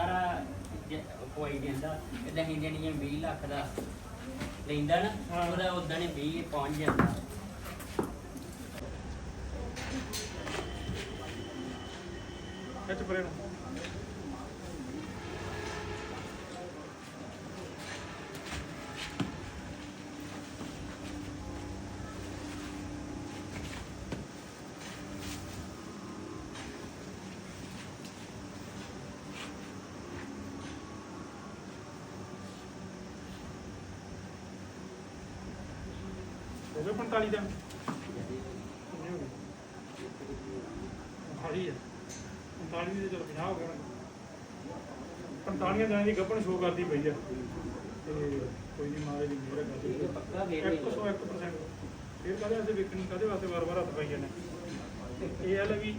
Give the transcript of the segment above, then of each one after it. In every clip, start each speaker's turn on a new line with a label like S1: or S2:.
S1: ਸਾਰਾ ਕੋਈ ਦਿੰਦਾ ਇਦਾਂ ਹੀ ਜਿਹੜੀਆਂ 20 ਲੱਖ ਦਾ। ਲੈਂਦਾ ਨਾ। ਉਹਦਾ ਉਦਾਂ ਨੇ 20 ਪਹੁੰਚ ਜਾਂਦਾ।
S2: ਖਿੱਚ ਪਰੇ ਨੂੰ 45 ਦਾ ਕਿੰਨੇ ਹੋ ਗਏ 48 ਹੈ 45 ਦੇ ਚਲ 50 ਹੋ ਗਏ 45 ਦਿਨਾਂ ਦੀ ਗੱਭਣ ਸ਼ੋ ਕਰਦੀ ਪਈ ਆ। ਤੇ ਕੋਈ ਨਹੀਂ ਮਾਰੇ ਦੀ ਮੇਰਾ ਗੱਲ
S1: ਪੱਕਾ ਵੇਖ
S2: 101% ਫਿਰ ਕਾਹਦੇ ਕਾਹਦੇ ਵਾਸਤੇ ਵਾਰ-ਵਾਰ ਹੱਥ ਪਾਈ ਜਾਂਦੇ ਇਹ ਹੈ ਵੀ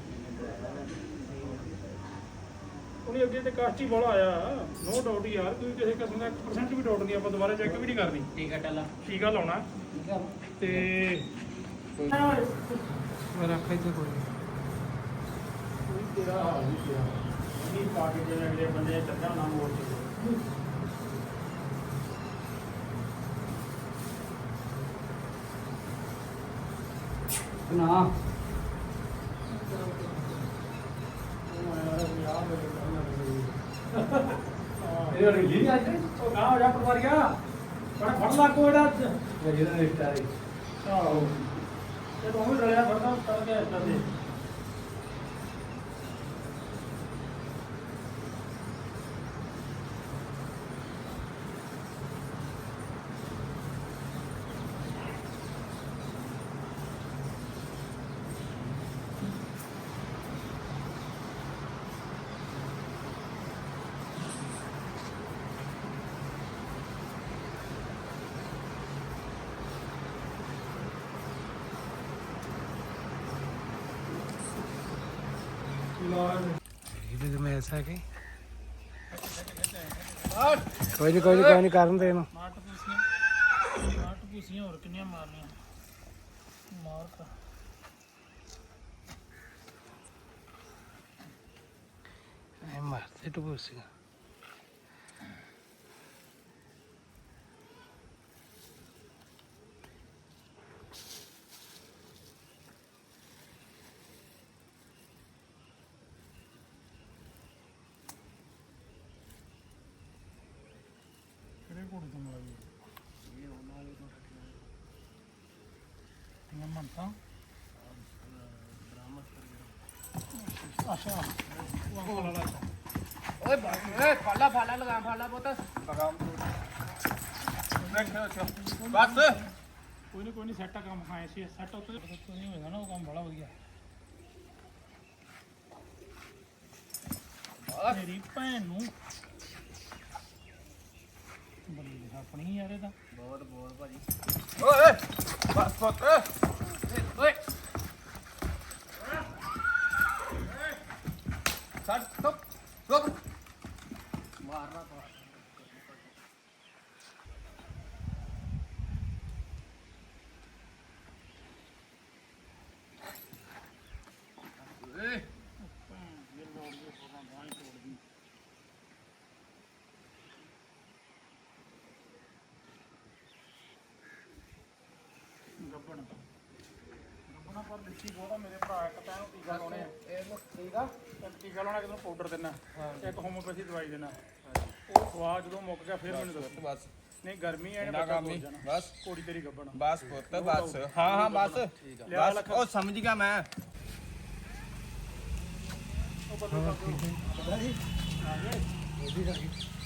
S2: ਉਹਨੇ ਅੱਗੇ ਤੇ ਕਾਸਟ ਹੀ ਬੜਾ ਆਇਆ। ਨੋ ਡਾਊਟ ਯਾਰ ਕੋਈ ਕਿਸੇ ਕਿਸਮ ਦਾ 1% ਵੀ ਡਾਊਟ ਨਹੀਂ ਆਪਾਂ ਦੁਬਾਰਾ ਚੈੱਕ ਵੀ ਨਹੀਂ ਕਰਨੀ।
S1: ਟਿਕਟ ਵਾਲਾ
S2: ਟੀਕਾ ਲਾਉਣਾ
S1: ਠੀਕ ਆ
S2: ਤੇ
S3: ਮੈਂ ਰੱਖਾਂ ਇੱਥੇ ਕੋਈ
S2: ਤੇਰਾ ਹਾਲ ਨਹੀਂ। ਪਿਆ ਨਹੀਂ ਪਾ ਕੇ ਜਿਹੜੇ ਅਗਲੇ ਬੰਦੇ ਨੇ। ਚੱਲਣਾ ਨਾ ਮੋੜ ਕੇ
S3: ਨਾ ਇਹ ਰੀਲੀ ਨਹੀਂ ਅੱਜ?
S2: ਉਹ ਗਾਂ ਹੋ ਜਾ ਪਟਵਾਰੀਆ। ਬੜਾ ਫੜ ਲਾ ਕੋੜਾ
S3: ਜਿਹੜਾ ਰਿਸ਼ਤਾ ਹੈ
S2: ਆਹੋ। ਤੇ ਤੂੰ ਵੀ ਰਲਿਆ ਫੜਦਾ ਕਰ ਕੇ ਇੱਦਾਂ ਦੇ।
S3: ਇਹਦੇ ਤੇ ਮੈਂ ਐਸਾ ਕਿ ਕੋਈ ਨਹੀਂ ਕੋਈ ਨਹੀਂ ਕੋਈ ਨਹੀਂ ਕਰਨ ਦੇ ਇਹਨੂੰ।
S2: ਮਾਟ ਪੂਸੀਆਂ ਮਾਟ ਪੂਸੀਆਂ ਹੋਰ ਕਿੰਨੀਆਂ ਮਾਰਨੀਆਂ? ਮਾਰ ਕਰ
S3: ਐ ਮਾਰ ਤੇ
S2: ਕਿਹੜੇ ਘੋੜੇ ਤੋਂ ਮਿਲਾਈ ਇਹ ਉਹਨਾਂ ਵਾਲੇ ਤੋਂ ਮੈਂ ਮੰਨਤਾ ਅੱਛਾ ਉਹ ਵਾਲਾ
S3: ਓਏ ਓਏ ਫਾਲਾ ਫਾਲਾ ਲਗਾ ਫਾਲਾ ਪੁੱਤ ਬਸ
S2: ਕੋਈ ਨਹੀਂ ਕੋਈ ਨਹੀਂ ਸੈੱਟ ਆ ਕੰਮ ਖਾਏ ਸੀ ਸੈੱਟ ਉੱਤੇ ਨਹੀਂ ਹੋਏਗਾ ਨਾ ਉਹ ਕੰਮ ਬੜਾ ਵਧੀਆ ਮੇਰੀ ਭੈਣ ਨੂੰ ਬੱਲੀ ਆਪਣੀ ਯਾਰ ਇਹਦਾ।
S1: ਬਹੁਤ ਬਹੁਤ ਭਾਜੀ
S3: ਓਏ ਬਸ ਪੁੱਤ। Start.
S1: Stop. Stop.
S3: मारना
S2: तो கப்பணம் ਪਰ ਲਿੱਤੀ ਬਹੁਤਾ ਮੇਰੇ ਭਰਾ ਇੱਕ ਤਾਂ ਇਹਨੂੰ ਟੀਕਾ ਲਾਉਣੇ ਆ।
S3: ਇਹ ਠੀਕ ਆ?
S2: ਇੱਕ ਟੀਕਾ ਲਾਉਣਾ ਕਿਦੋਂ ਪਾਊਡਰ ਦੇਣਾ।
S3: ਹਾਂ।
S2: ਇੱਕ ਹੋਮੋਪੈਥੀ ਦਵਾਈ ਦੇਣਾ। ਉਹ ਖਵਾ ਜਦੋਂ ਮੁੱਕ ਗਿਆ ਫਿਰ ਮੈਨੂੰ ਦੱਸ।
S4: ਬਸ।
S2: ਨਹੀਂ ਗਰਮੀ ਐ
S4: ਇੰਨਾ
S2: ਬੱਚਾ
S4: ਕੰਮ
S2: ਤੋੜ
S4: ਹੀ।
S2: ਜਾਣਾ।
S4: ਬਸ।
S2: ਕੋੜੀ ਤੇਰੀ ਗੱਬਣ
S4: ਬਸ ਪੁੱਤ ਬਸ। ਹਾਂ ਹਾਂ ਬਸ।
S2: ਲਿਆ
S4: ਬਸ
S2: ਲੱਖ।
S4: ਉਹ ਸਮਝ ਗਿਆ ਮੈਂ।
S2: ਉਹ ਬੰਦੇ ਦਾ ਆ ਗਏ। ਬਾਬਾ ਹੋ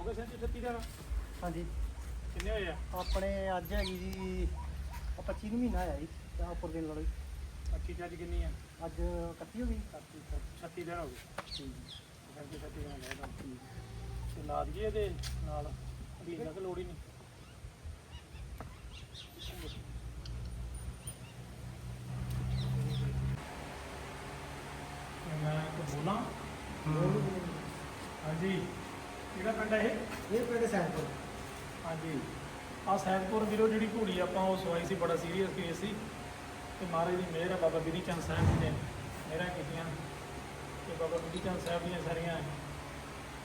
S2: ਗਏ ਸੈਂਤੀ 36 ਦਿਨ
S5: ਹਾਂਜੀ।
S2: ਕਿੰਨੇ ਹੋਏ ਆ?
S5: ਆਪਣੇ ਅੱਜ ਹੈਗੀ ਜੀ ਆਹ 25 ਨੂੰ ਮਹੀਨਾ ਆਇਆ ਜੀ ਤੇ ਉੱਪਰ ਦਿਨ ਲੜੋ ਜੀ।
S2: ਅੱਛੀ ਚੱਜ ਕਿੰਨੀ ਆ?
S5: ਅੱਜ 31 ਹੋ ਗਈ।
S2: 36 ਦਿਨ ਹੋ ਗਏ। ਠੀਕ ਹੈ 36 ਦਿਨ ਹੋ ਗਏ। ਤੇ ਲਾ ਦਈਏ ਇਹਦੇ ਨਾਲ ਵੀ ਇੰਨਾ ਕੁ ਲੋੜ ਹੀ ਨਹੀਂ ਤੇ ਮੈਂ ਇੱਕ ਬੋਲਾਂ ਹਾਂਜੀ ਕਿਹੜਾ ਪਿੰਡ ਹੈ ਇਹ?
S5: ਇਹ ਪਿੰਡ ਸੈਂਪਲ
S2: ਹਾਂਜੀ। ਆ ਸੈਦਪੁਰ ਵੀਰੋ ਜਿਹੜੀ ਘੋੜੀ ਆਪਾਂ ਉਹ ਸਵਾਈ ਸੀ ਬੜਾ ਸੀਰੀਅਸ ਕੇਸ ਸੀ। ਤੇ ਮਹਾਰਾਜ ਦੀ ਮਿਹਰ ਹੈ ਬਾਬਾ ਬਿਧੀ ਚੰਦ ਸਾਹਿਬ ਜੀ ਨੇ ਮਿਹਰਾਂ ਕੀਤੀਆਂ। ਤੇ ਬਾਬਾ ਬਿਧੀ ਚੰਦ ਸਾਹਿਬ ਦੀਆਂ ਸਾਰੀਆਂ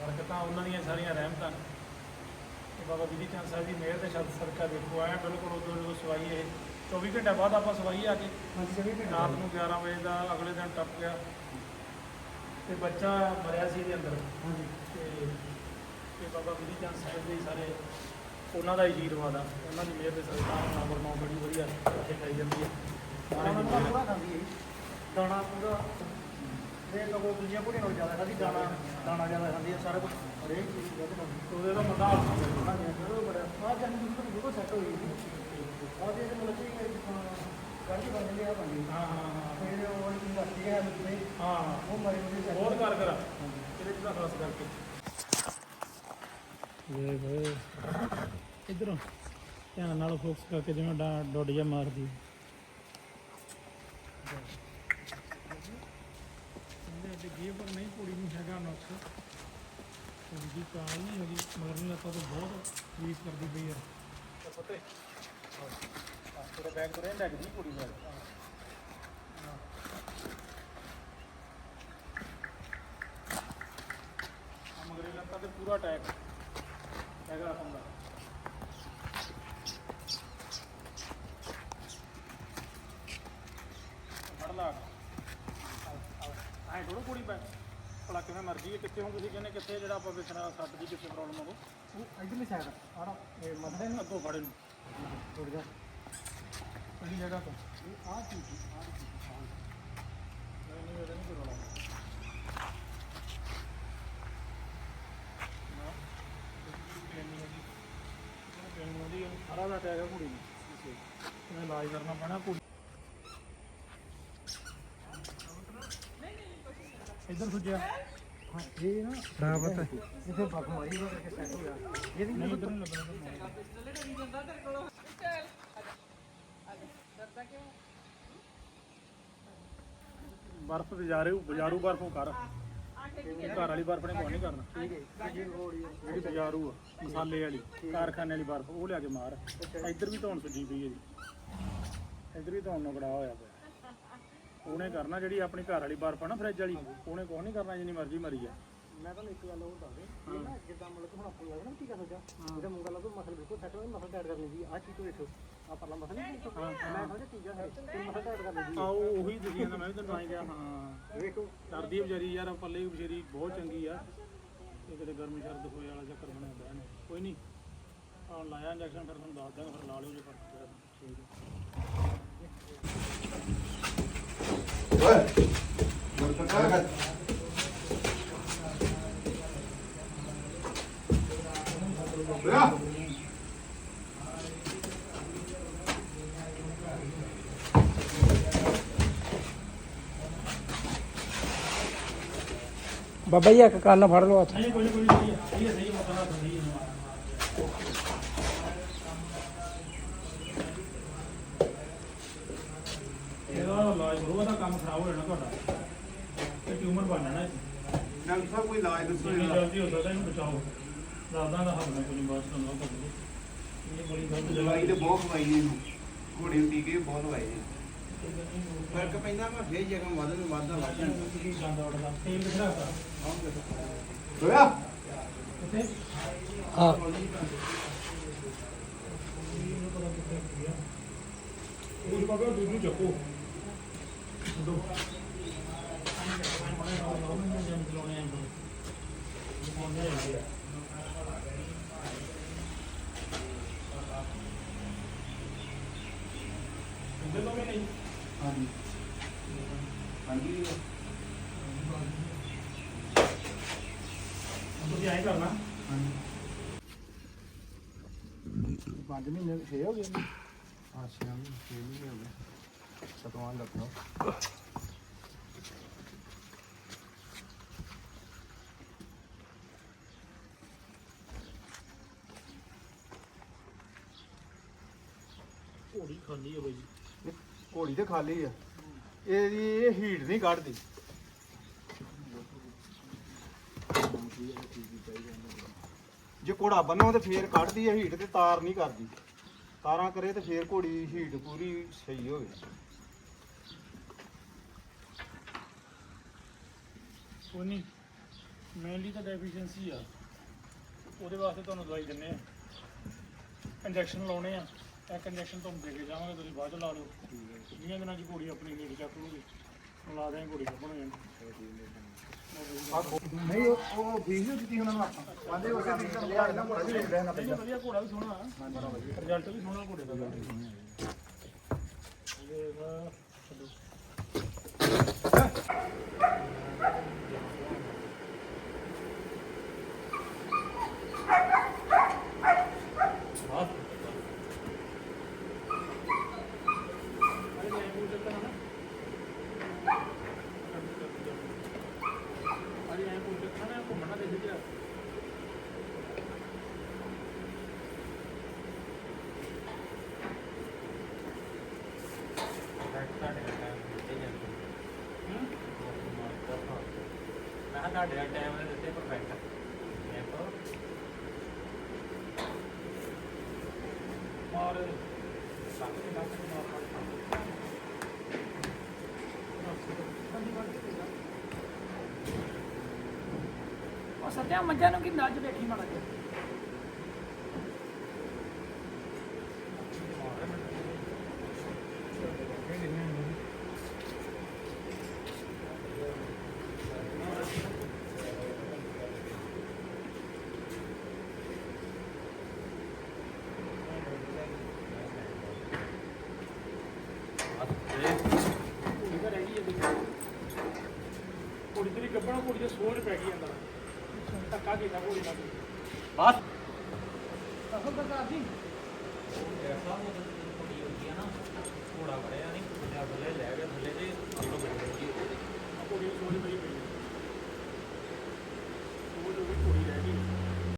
S2: ਬਰਕਤਾਂ ਉਹਨਾਂ ਦੀਆਂ ਸਾਰੀਆਂ ਰਹਿਮਤਾਂ। ਤੇ ਬਾਬਾ ਬਿਧੀ ਚੰਦ ਸਾਹਿਬ ਦੀ ਮਿਹਰ ਦੇ ਸ਼ਬਦ ਸਦਕਾ ਦੇਖੋ ਆਇਆ ਬਿਲਕੁਲ ਉਦੋਂ ਜਦੋਂ ਸਵਾਈ ਇਹ 24 ਘੰਟੇ ਬਾਅਦ ਆਪਾਂ ਸਵਾਈ ਆ ਕੇ।
S5: ਹਾਂਜੀ
S2: ਰਾਤ ਨੂੰ 11 ਵਜੇ ਦਾ ਅਗਲੇ ਦਿਨ ਟੱਪ ਗਿਆ। ਤੇ ਬੱਚਾ ਮਰਿਆ ਸੀ ਇਹਦੇ ਅੰਦਰ।
S5: ਹਾਂਜੀ।
S2: ਤੇ ਤੇ ਬਾਬਾ ਬਿਧੀ ਚੰਦ ਸਾਹਿਬ ਦੇ ਸਾਰੇ ਉਹਨਾਂ ਦਾ ਹੀ ਆਸ਼ੀਰਵਾਦ ਆ। ਉਹਨਾਂ ਦੀ ਮਿਹਰ ਦੇ ਸਦਕਾ ਨੰਬਰ 9 ਬੜੀ ਵਧੀਆ ਇੱਥੇ ਖਾਈ ਜਾਂਦੀ ਹੈ
S5: ਦਾਣਾ
S2: ਦੀ
S5: ਪੂਰਾ
S2: ਹੈ।
S5: ਖਾਂਦੀ ਹੈ ਜੀ। ਦਾਣਾ ਪੂਰਾ। ਦੇ ਕਬੋ ਦੂਜੀਆਂ ਘੋੜੀਆਂ ਨਾਲੋਂ ਜ਼ਿਆਦਾ ਖਾਂਦੀ ਦਾਣਾ ਦਾਣਾ ਜ਼ਿਆਦਾ ਖਾਂਦੀ ਹੈ ਸਾਰਾ ਕੁਝ ਹਰੇਕ ਚੀਜ਼
S2: ਉਹਦੇ ਦਾ ਬੰਦਾ ਹਾਲ
S5: ਹਾਂਜੀ ਜਦੋਂ ਬੜਾ। ਆ ਜਾਨੀ ਦੁੱਧ ਤੋਂ ਬਿਲਕੁਲ ਸੈੱਟ ਹੋਈ ਜੀ ਆ ਜੇ ਇਹ ਮਤਲਬ ਕਿ ਗਾੜੀ ਬਣ ਜਾਂਦੀ ਆ ਬੰਦੀ
S2: ਹਾਂ ਹਾਂ ਹਾਂ।
S5: ਫਿਰ ਉਹ ਚੀਜ਼ ਆਤੀ ਹੈ ਤੇ
S2: ਹਾਂ।
S5: ਉਹ ਮਰੇ ਸੈੱਟ
S2: ਬਹੁਤ ਕਰ ਕਰਾ ਇਹਦੇ ਚ ਤਾਂ ਖਾਸ ਕਰਕੇ। ਵੇ ਵੇ ਇਧਰੋਂ ਧਿਆਨ ਨਾਲ ਫੋਕਸ ਕਰਕੇ ਜਿਵੇਂ ਡਾ- ਡੋਡ ਜਾ ਮਾਰਦੀ। ਇਹਦੇ ਅੱਗੇ ਗੇ ਪਰ ਨਹੀਂ ਹੈਗਾ ਨੁਕਸ ਕੁੜੀ ਦੀ ਕਾਲ ਨਹੀਂ ਹੈਗੀ ਮਗਰ ਨੂੰ ਤੋਂ ਬਹੁਤ ਵੀਕ ਕਰਦੀ ਪਈ ਆ। ਪਤੇ ਥੋੜਾ ਬੈਕ ਤੋਂ ਰਹਿਣ ਲੱਗਦੀ ਕੁੜੀ ਦਾ ਆ ਮਗਰੇ ਲੱਤਾਂ ਤੇ ਪੂਰਾ ਅਟੈਕ ਐ ਥੋੜਾ ਕੁੜੀ ਪੈ ਭਲਾ ਕਿਵੇਂ ਮਰਜ਼ੀ ਹੈ ਕਿੱਥੇ ਹੋ ਤੁਸੀਂ ਕਹਿੰਦੇ ਕਿੱਥੇ ਜਿਹੜਾ ਆਪਾਂ ਵੇਖਣਾ ਸੱਟ ਦੀ ਕਿੱਥੇ ਪ੍ਰੋਬਲਮ ਹੋਵੇ
S5: ਉਹ ਇਧਰਲੀ ਸਾਈਡ ਆੜਾ ਇਹ ਮੱਥੇ ਨੂੰ
S2: ਅੱਗੋਂ ਫੜੇ ਨੂੰ
S5: ਟੁੱਟ ਜਾ
S2: ਕਿਹੜੀ ਜਗ੍ਹਾ ਤੋਂ
S5: ਇਹ ਆ ਚੀਜ਼ ਆ ਚੀਜ਼
S2: ਨਹੀਂ ਨਹੀਂ ਇਹਦਾ ਨਹੀਂ ਕੋਈ ਰੌਲਾ ਨਾ ਪੇਨ ਨਹੀਂ ਹੈਗੀ ਪੇਨ ਨਹੀਂ ਹੁੰਦੀ ਸਾਰਾ ਦਾ ਟੈਗ ਕੁੜੀ ਨੂੰ। ਇਲਾਜ ਕਰਨਾ ਪੈਣਾ ਕੁੜੀ ਇੱਧਰ
S5: ਹਾਂ ਇਹ ਨਾ ਹਾਂ ਪਤਾ ਇਥੇ ਪੱਕ ਮਾਰੀ ਉਹ ਕਰਕੇ ਸੈੱਟ ਹੋ ਗਿਆ। ਇਹਦੀ
S2: ਨਹੀਂ
S5: ਨਾ
S2: ਇੱਧਰ ਨਹੀਂ ਲੱਗਣਾ ਬਰਫ਼ ਬਜ਼ਾਰੂ ਬਜ਼ਾਰੂ ਬਰਫ਼ੋਂ ਕਰ। ਘਰ ਵਾਲੀ ਬਰਫ਼ ਨੇ ਕੋਈ ਨਹੀਂ ਕਰਨਾ। ਜਿਹੜੀ ਬਜ਼ਾਰੂ ਆ ਮਸਾਲੇ ਵਾਲੀ ਕਾਰਖਾਨੇ ਵਾਲੀ ਬਰਫ਼ ਉਹ ਲਿਆ ਕੇ ਮਾਰ। ਇੱਧਰ ਵੀ ਧੌਣ ਸੁੱਜੀ ਪਈ ਹੈ ਜੀ। ਇੱਧਰ ਵੀ ਧੌਣ ਨਗੜਾ ਹੋਇਆ ਪਿਆ। ਉਹਨੇ ਕਰਨਾ ਜਿਹੜੀ ਆਪਣੀ ਘਰ ਵਾਲੀ ਬਰਫ਼ ਆ ਨਾ ਫਰਿੱਜ ਵਾਲੀ ਉਹਨੇ ਕੁਛ ਨਹੀਂ ਕਰਨਾ ਜਿੰਨੀ ਮਰਜ਼ੀ ਮਰੀ ਜਾ
S5: ਮੈਂ ਤੁਹਾਨੂੰ ਇੱਕ ਗੱਲ ਹੋਰ ਦੱਸ ਦੇ ਇਹ ਨਾ ਜਿੱਦਾਂ ਮਤਲਬ ਕਿ ਹੁਣ ਆਪਾਂ ਲੱਗਦਾ ਨਾ ਕੀ ਕਰ ਸੋਚਿਆ ਇਹਦਾ ਮੁੰਡਾ ਲੱਗਦਾ ਮਸਲ ਬਿਲਕੁਲ ਸੈੱਟ ਹੋਇਆ ਮਸਲ ਟਾਈਟ ਕਰਨੀ ਸੀ। ਆਹ ਚੀਜ਼ ਤੋਂ ਦੇਖੋ ਆ ਪਰਲਾ ਮਸਲ ਨਹੀਂ ਦੇਖੋ ਮੈਂ ਸਮਝਿਆ ਚੀਜ਼ਾਂ ਹੈ ਤੇ ਮਸਲ ਟਾਈਟ ਕਰਨੀ ਸੀ।
S2: ਆਓ ਉਹੀ ਤੁਸੀਂ ਕਹਿੰਦਾ ਮੈਂ ਵੀ ਤੈਨੂੰ ਆਈ ਗਿਆ ਹਾਂ।
S5: ਵੇਖੋ।
S2: ਡਰਦੀ ਆ ਵਿਚਾਰੀ ਯਾਰ ਪੱਲੇ ਵੀ ਵਿਚਾਰੀ ਬਹੁਤ ਚੰਗੀ ਆ। ਇਹ ਕਿਤੇ ਗਰਮੀ ਸਰਦ ਹੋਏ ਵਾਲਾ ਚੱਕਰ ਬਣਿਆ ਪਿਆ ਨੇ ਕੋਈ ਨਹੀਂ ਆ ਲਾਇਆ ਇੰਜੈਕਸ਼ਨ ਫਿਰ ਤੁਹਾਨੂੰ ਦੱਸ ਦਾਂਗਾ ਫਿਰ ਲਾ ਲਿਓ ਜੇ ਫ਼ਰਕ ਪਿਆ ਤਾਂ। ਠੀਕ
S5: ਬਾਬਾ ਜੀ ਇੱਕ ਕੰਨ ਫੜ ਲਓ ਹੱਥ।
S2: ਨਹੀਂ ਕੋਈ ਕੋਈ ਨਹੀਂ ਸਹੀ ਹੈ ਸਹੀ ਹੈ ਮਤਲਬ ਸਹੀ ਹੈ ਇਹਦਾ ਇਲਾਜ ਕਰੋ ਇਹਦਾ ਕੰਮ ਖਰਾਬ ਹੋ ਜਾਣਾ ਤੁਹਾਡਾ। ਇਹ ਟਿਊਮਰ ਬਣ ਜਾਣਾ।
S6: ਡਾਕਟਰ ਸਾਹਿਬ ਕੋਈ ਇਲਾਜ ਦੱਸੋ
S2: ਜਲਦੀ ਹੋ ਸਕਦਾ ਇਹਨੂੰ ਬਚਾਓ। ਰਾਤਾਂ ਦਾ ਨਹੀਂ ਕੋਈ ਬਾਅਦ ਤੁਹਾਨੂੰ ਉਹ ਕਰ ਦਿਓ ਇਹ ਬੜੀ ਗਲਤ
S6: ਦਵਾਈ ਤੇ ਬਹੁਤ ਖਵਾਈ ਨੇ ਇਹਨੂੰ। ਘੋੜੇ ਨੂੰ ਟੀਕੇ ਬਹੁਤ ਲਵਾਏ ਨੇ ਫ਼ਰਕ ਪੈਂਦਾ ਮੈਂ ਫੇਰ ਜਗ੍ਹਾ ਵੱਧ ਨੂੰ ਵੱਧਦਾ ਵੱਧ ਜਾਂਦਾ
S2: ਕੀ ਗੰਦਾ ਵੜਦਾ ਤੇਲ ਕਿੱਥੇ ਰੱਖਦਾ
S6: ਹੋਇਆ?
S2: ਕਿੱਥੇ?
S5: ਹਾਂ।
S2: ਉਹ ਬਾਬਾ ਦੁੱਧ ਨੂੰ ਚੱਕੋ। ਦੋ।
S6: ਹਾਂਜੀ
S5: 5 ਮਹੀਨੇ 6 ਹੋ ਗਏ
S6: ਹਾਂ 6 ਮਹੀਨੇ ਹੋ ਗਏ। ਸਤਵਾਂ ਲੱਗਣਾ
S2: ਘੋੜੀ ਖਾਲੀ ਹੈ ਬਾਈ
S6: ਤੇ ਖਾਲੀ ਆ। ਇਹ ਇਹ ਹੀਟ ਨਹੀਂ ਕੱਢਦੀ। ਜੇ ਘੋੜਾ ਬੰਨੋ ਤੇ ਫੇਰ ਕੱਢਦੀ ਹੈ ਹੀਟ ਤੇ ਤਾਰ ਨਹੀਂ ਕਰਦੀ। ਤਾਰਾਂ ਕਰੇ ਤੇ ਫੇਰ ਘੋੜੀ ਹੀਟ ਪੂਰੀ ਸਹੀ ਹੋਵੇ।
S2: ਨਹੀਂ ਮੇਨਲੀ ਤਾਂ ਡੈਫੀਸ਼ੀਐਂਸੀ ਆ। ਉਹਦੇ ਵਾਸਤੇ ਤੁਹਾਨੂੰ ਦਵਾਈ ਦਿੰਨੇ ਆ। ਇੰਜੈਕਸ਼ਨ ਲਾਉਣੇ ਆ। ਇੱਕ ਇੰਜੈਕਸ਼ਨ ਤੁਹਾਨੂੰ ਦੇ ਕੇ ਜਾਵਾਂਗੇ ਤੁਸੀਂ ਬਾਅਦ ਚ ਲਾ ਲਿਓ। ਵੀਹਾਂ ਦਿਨਾਂ ਚ ਘੋੜੀ ਆਪਣੀ ਹੀਟ ਚੱਕ ਲੂਗੀ ਲਾ ਦਿਆਂ ਘੋੜੀ ਕੱਪਣ ਜਾਣੀ।
S6: ਨਹੀਂ ਉਹ ਉਹ ਫੀਸ ਦਿੱਤੀ ਉਹਨਾਂ ਨੂੰ ਆਪਾਂ ਆਂਦੇ ਉਸੇ ਫੀਸ ਦਾ ਲਿਆ ਇਹਨਾਂ ਘੋੜਾ ਵੀ ਦੇਖ ਲੈਣਾ
S2: ਨਹੀਂ ਵਧੀਆ ਘੋੜਾ ਵੀ ਸੋਹਣਾ। ਰਿਜ਼ਲਟ ਵੀ ਸੋਹਣਾ ਘੋੜੇ ਦਾ ਇਹ ਵਾ ਛੱਡੋ ਅਰੇ ਐਂ ਕੋਈ ਚੱਕਰ ਨਾ ਘੁੰਮਣਾ ਦੇ ਦਿੱਤਾ
S1: ਮੈਂ ਕਿਹਾ ਟਾਈਮ ਦੇ ਦਿੱਤੇ ਪਰਫੈਕਟ ਦੇਖੋ
S2: ਮਾਰ ਲੱਕ ਤੇ
S3: ਉਹ ਸੱਤਿਆ ਮੱਝਾਂ ਨੂੰ ਕਿ ਨੱਜ ਬੈਠੀ ਮਾੜਾ ਜਿਹਾ?
S2: ਤੇ ਸੋੜ ਪੈ ਗਈ ਅੰਦਰ ਧੱਕਾ ਕੀਤਾ ਕੋਈ ਨਾ
S1: ਬਸ।
S3: ਅਸਲ ਸਰਕਾਰ ਜੀ।
S1: ਐਸਾ ਹੋ ਕੁੜੀ ਹੁੰਦੀ ਆ ਨਾ ਘੋੜਾ ਵੜਿਆ ਨਹੀਂ ਕੁੜੀ ਥੱਲੇ ਲੈ ਗਿਆ ਥੱਲੇ ਤੇ ਆਪੋ ਬੈਠ ਗਈ
S2: ਕੁੜੀ ਸੋੜ ਪਈ ਪਈ ਸੋੜ ਵੀ ਕੁੜੀ ਲੈ